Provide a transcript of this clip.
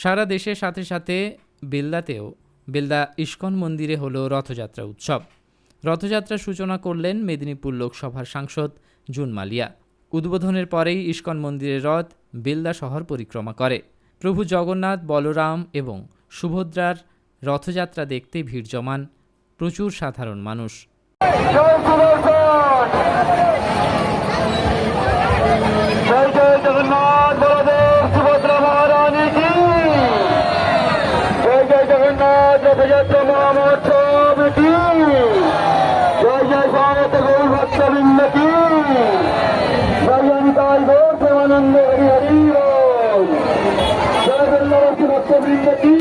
সারা দেশের সাথে সাথে বেলদাতেও, বেলদা ইস্কন মন্দিরে হলো রথযাত্রা উৎসব। রথযাত্রার সূচনা করলেন মেদিনীপুর লোকসভার সাংসদ জুন মালিয়া। উদ্বোধনের পরেই ইস্কন মন্দিরের রথ বেলদা শহর পরিক্রমা করে। প্রভু জগন্নাথ, বলরাম এবং সুভদ্রার রথযাত্রা দেখতে ভিড় জমান প্রচুর সাধারণ মানুষ। জগন্নাথ রথযাত্রা মহামহোৎসব কি জয় জয় সমস্ত গৌর ভক্তবৃন্দ কি জয় জনিতাই গৌর প্রেমানন্দ হরি হরি বল জয় জগন্নাথ ভক্তবৃন্দ কি